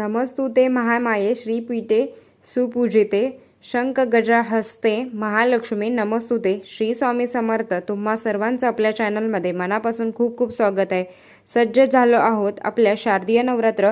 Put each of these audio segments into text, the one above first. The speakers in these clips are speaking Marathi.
नमस्तु ते महामाये श्रीपीठे सुपूजिते शंख गजा हस्ते महालक्ष्मी नमस्तुते. श्री स्वामी समर्थ तुम्हा सर्वांचं आपल्या चॅनलमध्ये मनापासून खूप खूप स्वागत आहे. सज्ज झालो आहोत आपल्या शारदीय नवरात्र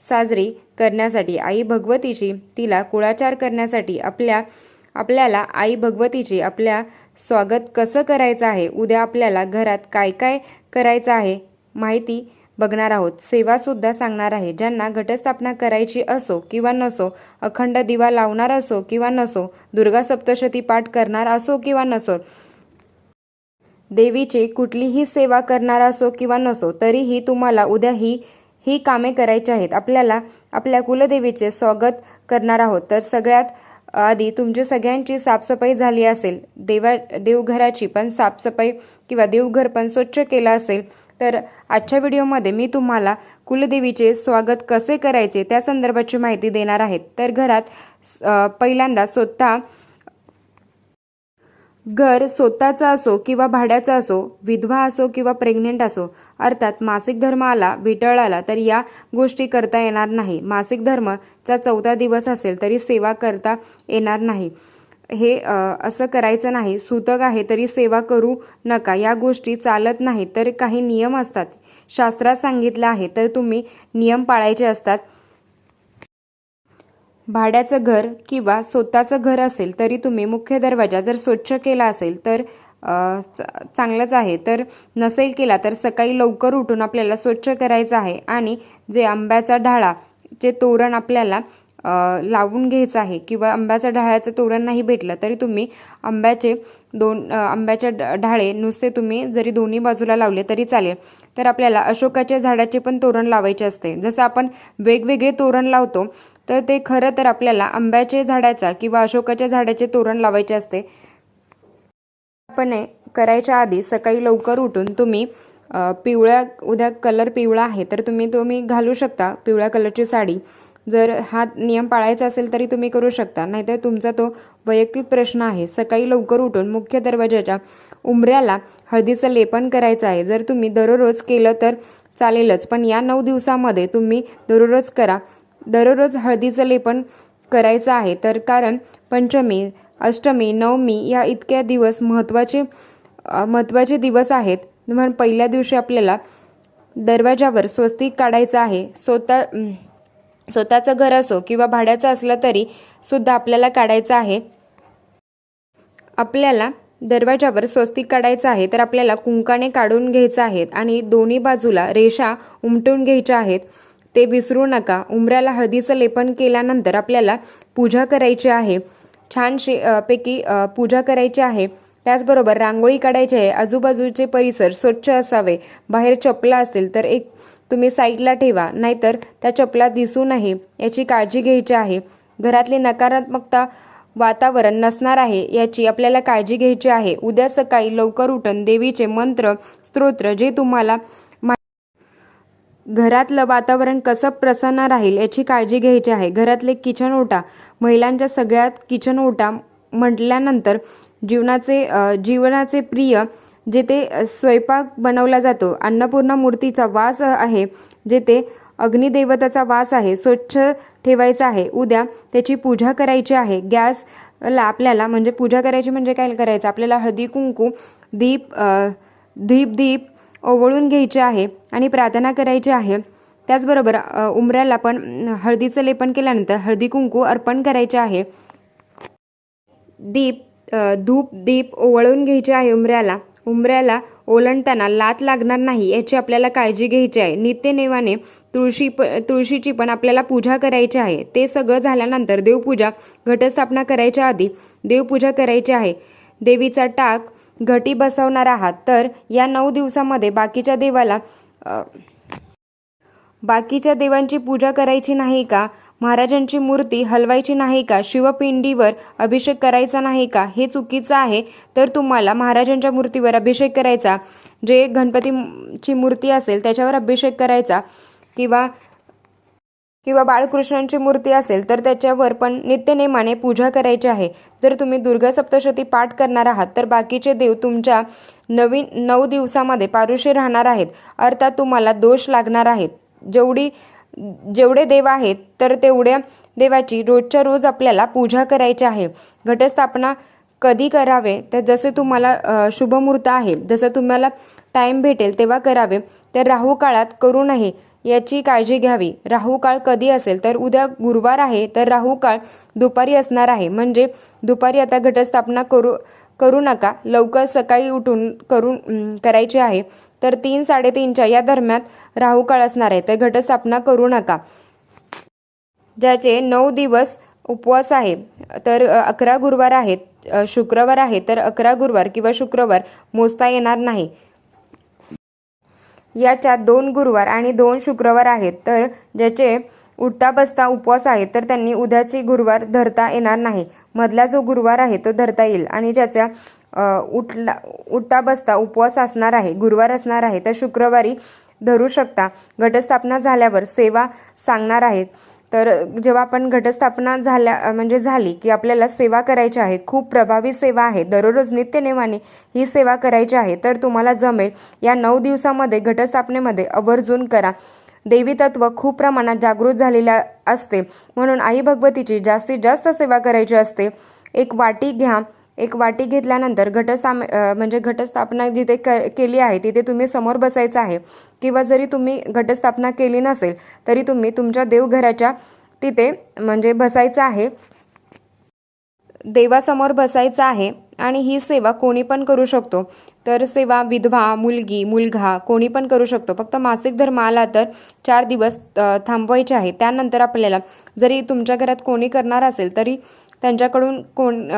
साजरी करण्यासाठी आई भगवतीची तिला कुळाचार करण्यासाठी आपल्या आपल्याला आई भगवतीची आपल्या स्वागत कसं करायचं आहे? उद्या आपल्याला घरात काय काय करायचं आहे? माहिती बघणार आहोत. सेवासुद्धा सांगणार आहे. ज्यांना घटस्थापना करायची असो किंवा नसो अखंड दिवा लावणार असो किंवा नसो दुर्गा सप्तशती पाठ करणार असो किंवा नसो देवीची कुठलीही सेवा करणार असो किंवा नसो तरीही तुम्हाला उद्या ही ही कामे करायची आहेत. आपल्याला आपल्या कुलदेवीचे स्वागत करणार आहोत. तर सगळ्यात आधी तुमची सगळ्यांची साफसफाई झाली असेल. देवा देवघराची पण साफसफाई किंवा देवघर पण स्वच्छ केलं असेल. तर आजच्या व्हिडिओमध्ये मी तुम्हाला कुलदेवीचे स्वागत कसे करायचे त्या संदर्भाची माहिती देणार आहेत तर घरात पहिल्यांदा स्वतः घर स्वतःचं असो किंवा भाड्याचं असो विधवा असो किंवा प्रेग्नेंट असो अर्थात मासिक धर्म आला विटळ आला तर या गोष्टी करता येणार नाही. मासिक धर्मचा चौथा दिवस असेल तरी सेवा करता येणार नाही. हे असं करायचं नाही. सूतक आहे तरी सेवा करू नका. या गोष्टी चालत नाही तर काही नियम असतात. शास्त्रात सांगितलं आहे तर तुम्ही नियम पाळायचे असतात. भाड्याचं घर किंवा स्वतःचं घर असेल तरी तुम्ही मुख्य दरवाजा जर स्वच्छ केला असेल तर च- चांगलंच आहे. तर नसेल केला तर सकाळी लवकर उठून आपल्याला स्वच्छ करायचं आहे. आणि जे आंब्याचा ढाळा जे तोरण आपल्याला लावून घ्यायचं आहे किंवा आंब्याचं ढाळ्याचं तोरण नाही भेटलं तरी तुम्ही आंब्याचे दोन आंब्याच्या आंब्याचे ढाळे नुसते तुम्ही जरी दोन्ही बाजूला लावले तरी चालेल. तर आपल्याला अशोकाच्या झाडाचे पण तोरण लावायचे असते. जसं आपण वेगवेगळे तोरण लावतो तर ते खरं तर आपल्याला आंब्याचे झाडाचा किंवा अशोकाच्या झाडाचे तोरण लावायचे असते. आपण करायच्या आधी सकाळी लवकर उठून तुम्ही पिवळ्या उद्या कलर पिवळा आहे तर तुम्ही तुम्ही घालू शकता पिवळ्या कलरची साडी. जर हा नियम पाळायचा असेल तरी तुम्ही करू शकता. नाहीतर तुमचा तो वैयक्तिक प्रश्न आहे. सकाळी लवकर उठून मुख्य दरवाजाच्या उंबऱ्याला हळदीचं लेपन करायचं आहे. जर तुम्ही दररोज केलं तर चालेलच पण या नऊ दिवसामध्ये तुम्ही दररोज करा. दररोज हळदीचं लेपन करायचं आहे. तर कारण पंचमी अष्टमी नवमी या इतक्या दिवस महत्त्वाचे महत्त्वाचे दिवस आहेत. म्हणून पहिल्या दिवशी आपल्याला दरवाजावर स्वस्तिक काढायचं आहे. स्वतः स्वतःचं घर असो किंवा भाड्याचं असलं तरी सुद्धा आपल्याला काढायचं आहे. आपल्याला दरवाजावर स्वस्तिक काढायचं आहे तर आपल्याला कुंकाने काढून घ्यायचं आहेत आणि दोन्ही बाजूला रेषा उमटून घ्यायच्या आहेत. ते विसरू नका. उमऱ्याला हळदीचं लेपन केल्यानंतर आपल्याला पूजा करायची आहे. छान शे पैकी पूजा करायची आहे. त्याचबरोबर रांगोळी काढायची आहे. आजूबाजूचे परिसर स्वच्छ असावे. बाहेर चपला असतील तर एक तुम्ही साईडला ठेवा नाहीतर त्या चपला दिसू नये याची काळजी घ्यायची आहे. घरातली नकारात्मकता वातावरण नसणार आहे याची आपल्याला काळजी घ्यायची आहे. उद्या सकाळी लवकर उठून देवीचे मंत्र स्तोत्र जे तुम्हाला मा- घरातलं वातावरण कसं प्रसन्न राहील याची काळजी घ्यायची आहे. घरातले किचन ओटा महिलांच्या सगळ्यात किचन ओटा म्हटल्यानंतर जीवनाचे जीवनाचे प्रिय जेथे स्वयंपाक बनवला जातो अन्नपूर्णा मूर्तीचा वास आहे जेथे अग्निदेवताचा वास आहे स्वच्छ ठेवायचा आहे उद्या त्याची पूजा करायची आहे. गॅसला आपल्याला म्हणजे पूजा करायची म्हणजे काय करायचं? आपल्याला हळदी कुंकू दीप दीप दीप ओवळून घ्यायचे आहे आणि प्रार्थना करायची आहे. त्याचबरोबर उमऱ्याला उंबऱ्याला पण हळदीचं लेपन केल्यानंतर हळदी कुंकू अर्पण करायचे आहे. दीप धूप दीप ओवळून घ्यायचे आहे उंबऱ्याला उंबऱ्याला ओलांडताना लात लागणार नाही याची आपल्याला काळजी घ्यायची आहे. नित्यनेवाने तुळशी प तुळशीची पण आपल्याला पूजा करायची आहे. ते सगळं झाल्यानंतर देवपूजा घटस्थापना करायच्या आधी देवपूजा करायची आहे. देवीचा टाक घटी बसवणार आहात. तर या नऊ दिवसामध्ये बाकीच्या देवाला बाकीच्या देवांची पूजा करायची नाही का? महाराजांची मूर्ती हलवायची नाही का? शिवपिंडीवर अभिषेक करायचा नाही का? हे चुकीचं आहे. तर तुम्हाला महाराजांच्या मूर्तीवर अभिषेक करायचा. जे गणपतीची मूर्ती असेल त्याच्यावर अभिषेक करायचा. किंवा किंवा बाळकृष्णांची मूर्ती असेल तर त्याच्यावर पण नित्यनेमाने पूजा करायची आहे. जर तुम्ही दुर्गा सप्तशती पाठ करणार आहात तर बाकीचे देव तुमच्या नवीन नऊ दिवसामध्ये पारुशी राहणार आहेत. अर्थात तुम्हाला दोष लागणार आहेत. जेवढी जेवढे देव आहेत तर तेवढ्या देवाची रोजच्या रोज आपल्याला पूजा करायची आहे. घटस्थापना कधी करावे? तर जसे तुम्हाला शुभमुहूर्त आहे जसं तुम्हाला टाईम भेटेल तेव्हा करावे. तर राहू काळात करू नये याची काळजी घ्यावी. राहू काळ कधी असेल तर उद्या गुरुवार आहे तर राहू काळ दुपारी असणार आहे. म्हणजे दुपारी आता घटस्थापना करू करू नका. लवकर सकाळी उठून करून करायची आहे. तर तीन साडेतीनच्या या दरम्यान राहू काळ असणार आहे. तर घटस्थापना करू नका. ज्याचे नऊ दिवस उपवास आहे. तर अकरा गुरुवार आहेत शुक्रवार आहे तर अकरा गुरुवार किंवा शुक्रवार मोजता येणार नाही. याच्यात दोन गुरुवार आणि दोन शुक्रवार आहेत. तर ज्याचे उठता बसता उपवास आहे तर त्यांनी उद्याची गुरुवार धरता येणार नाही. मधला जो गुरुवार आहे तो धरता येईल. आणि ज्याच्या उठला उठता बसता उपवास असणार आहे गुरुवार असणार आहे तर शुक्रवारी धरू शकता. घटस्थापना झाल्यावर सेवा सांगणार आहेत. तर जेव्हा आपण घटस्थापना झाल्या म्हणजे झाली की आपल्याला सेवा करायची आहे खूप प्रभावी सेवा आहे दररोज नित्यनेमाने ही सेवा करायची आहे तर तुम्हाला जमेल या नऊ दिवसामध्ये घटस्थापनेमध्ये आवर्जून करा. देवी तत्व खूप प्रमाणात जागृत झालेल्या असते. म्हणून आई भगवतीची जास्तीत जास्त सेवा करायची असते. एक वाटी घ्या एक वाटी घेतल्यानंतर घटस्थाप म्हणजे घटस्थापना जिथे क केली आहे तिथे तुम्ही समोर बसायचं आहे. किंवा जरी तुम्ही घटस्थापना केली नसेल तरी तुम्ही तुमच्या देवघराच्या तिथे म्हणजे बसायचं आहे. देवासमोर बसायचं आहे आणि ही सेवा कोणी पण करू शकतो. तर सेवा विधवा मुलगी मुलगा कोणी पण करू शकतो. फक्त मासिक धर्म आला तर चार दिवस थांबवायचे आहे. त्यानंतर आपल्याला जरी तुमच्या घरात कोणी करणार असेल तरी त्यांच्याकडून कोण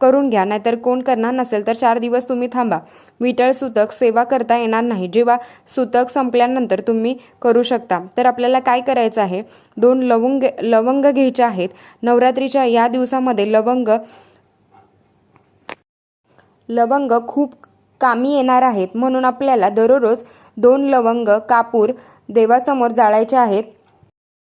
करून घ्या नाहीतर कोण करणार नसेल तर चार दिवस तुम्ही थांबा. विटळ सुतक सेवा करता येणार नाही. जेव्हा सुतक संपल्यानंतर तुम्ही करू शकता. तर आपल्याला काय करायचं आहे? दोन लवंग लवंग घ्यायचे आहेत. नवरात्रीच्या या दिवसामध्ये लवंग लवंग खूप कामी येणार आहेत. म्हणून आपल्याला दररोज दोन लवंग कापूर देवासमोर जाळायचे आहेत.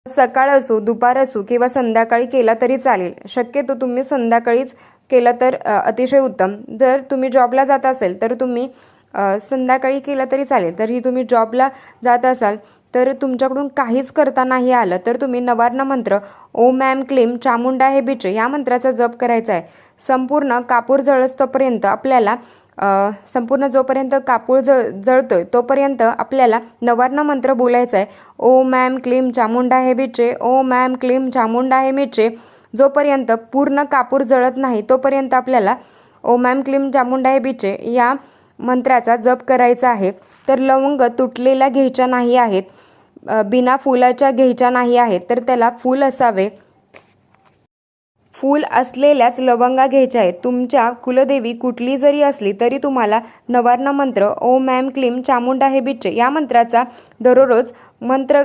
सकाळ असो दुपार असो किंवा संध्याकाळी केला तरी चालेल. शक्यतो तुम्ही संध्याकाळीच केलं तर अतिशय उत्तम. जर तुम्ही जॉबला जात असेल तर तुम्ही संध्याकाळी केलं तरी चालेल. तरी तुम्ही जॉबला जात असाल तर तुमच्याकडून काहीच करता नाही आलं तर तुम्ही नवार्ण मंत्र ओ मॅम क्लीम चामुंडा हे बिचे या मंत्राचा जप करायचा आहे. संपूर्ण कापूर जळस्तोपर्यंत आपल्याला संपूर्ण जोपर्यंत कापूर जळ जळतोय तोपर्यंत आपल्याला नवार्ण मंत्र बोलायचा आहे. ओ मॅम क्लीम चामुंडा हे बिचे ओ मॅम क्लीम चामुंडा हे मिचे जोपर्यंत पूर्ण कापूर जळत नाही तोपर्यंत आपल्याला ओ मॅम क्लीम चामुंडा हे बिचे या मंत्राचा जप करायचा आहे. तर लवंग तुटलेल्या घ्यायच्या नाही आहेत बिना फुलाच्या घ्यायच्या नाही आहेत तर त्याला फूल असावे. फूल असलेल्याच लवंगा घ्यायच्या आहेत. तुमच्या कुलदेवी कुठली जरी असली तरी तुम्हाला नवार्ण मंत्र ओ मॅम क्लीम चामुंडा हे बिच्चे या मंत्राचा दररोज मंत्र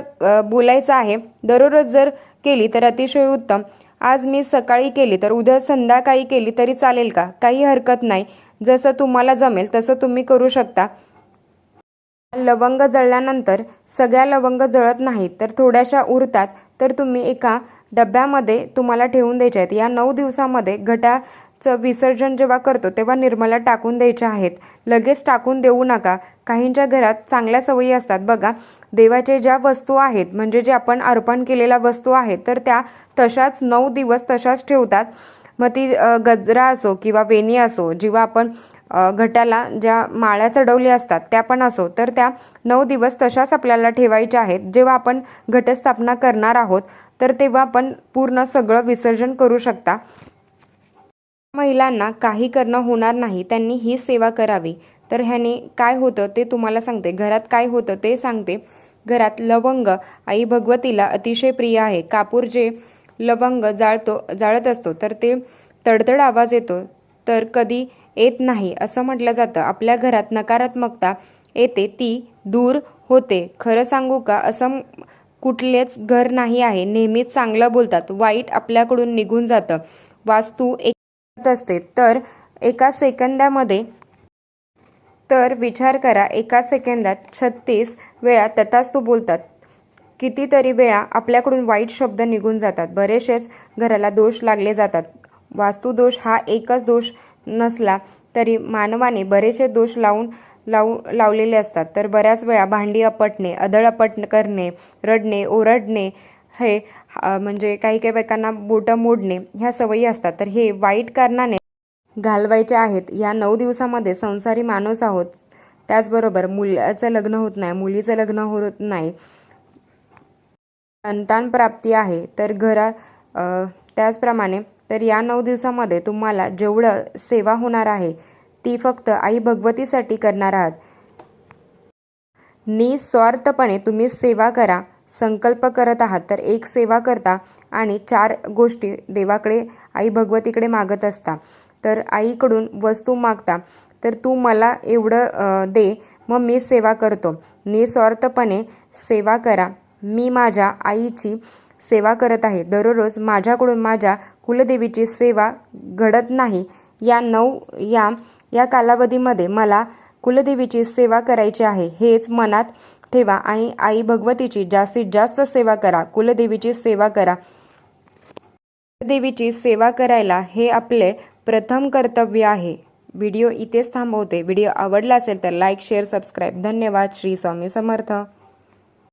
बोलायचा आहे. दररोज जर केली तर अतिशय उत्तम. आज मी सकाळी केली तर उद्या संध्याकाळी केली तरी चालेल का? काही हरकत नाही. जसं तुम्हाला जमेल तसं तुम्ही करू शकता. लवंग जळल्यानंतर सगळ्या लवंग जळत नाहीत तर थोड्याशा उरतात तर तुम्ही एका डब्यामध्ये तुम्हाला ठेवून द्यायच्या आहेत. या नऊ दिवसामध्ये चं विसर्जन जेव्हा करतो तेव्हा निर्मला टाकून द्यायच्या आहेत. लगेच टाकून देऊ नका. काहींच्या घरात चांगल्या सवयी असतात. बघा देवाचे ज्या वस्तू आहेत म्हणजे जे आपण अर्पण केलेल्या वस्तू आहेत तर त्या तशाच नऊ दिवस तशाच ठेवतात. मग ती गजरा असो किंवा वेणी असो जेव्हा आपण घटाला ज्या माळ्या चढवल्या असतात त्या पण असो तर त्या नऊ दिवस तशाच आपल्याला ठेवायच्या आहेत. जेव्हा आपण घटस्थापना करणार आहोत तर तेव्हा आपण पूर्ण सगळं विसर्जन करू शकता. महिलांना काही करणं होणार नाही त्यांनी ही सेवा करावी. तर ह्याने काय होतं ते तुम्हाला सांगते. घरात काय होतं ते सांगते. घरात लवंग आई भगवतीला अतिशय प्रिय आहे. कापूर जे लवंग जाळतो जाळत असतो तर ते तडतड आवाज येतो. तर कधी येत नाही असं म्हटलं जातं. आपल्या घरात नकारात्मकता येते ती दूर होते. खरं सांगू का असं कुठलेच घर नाही आहे. नेहमीच चांगलं बोलतात. वाईट आपल्याकडून निघून जातं. वास्तू एक असते. तर एका सेकंदामध्ये तर विचार करा एका सेकंदात छत्तीस वेळा तथास्तू बोलतात. कितीतरी वेळा आपल्याकडून वाईट शब्द निघून जातात. बरेचसेच घराला दोष लागले जातात. वास्तुदोष हा एकच दोष नसला तरी मानवाने बरेचसे दोष लावून लावू लावलेले असतात. तर बऱ्याच वेळा भांडी अपटणे अदळ अपट करणे रडणे ओरडणे हे म्हणजे काही काही बायकांना बोटं मोडणे ह्या सवयी असतात. तर हे वाईट कारणाने घालवायचे आहेत. या नऊ दिवसामध्ये संसारी माणूस आहोत. त्याचबरोबर मुलाचं लग्न होत नाही मुलीचं लग्न होत नाही. संतान प्राप्ती आहे. तर घरा त्याचप्रमाणे तर या नऊ दिवसामध्ये तुम्हाला जेवढं सेवा होणार आहे ती फक्त आई भगवतीसाठी करणार आहात. निस्वार्थपणे तुम्ही सेवा करा. संकल्प करत आहात. तर एक सेवा करता आणि चार गोष्टी देवाकडे आई भगवतीकडे मागत असता. तर आईकडून वस्तू मागता. तर तू मला एवढं दे मग मी सेवा करतो. निस्वार्थपणे सेवा करा. मी माझ्या आईची सेवा करत आहे. दररोज माझ्याकडून माझ्या कुलदेवीची सेवा घडत नाही. या नऊ या या कालावधीमध्ये मला कुलदेवीची सेवा करायची आहे. हेच मनात ठेवा आणि आई भगवतीची जास्तीत जास्त सेवा करा. कुलदेवीची सेवा करा. देवीची सेवा करायला हे आपले प्रथम कर्तव्य आहे. व्हिडिओ इथेच थांबवते. व्हिडिओ आवडला असेल तर लाईक शेअर सबस्क्राईब. धन्यवाद. श्री स्वामी समर्थ.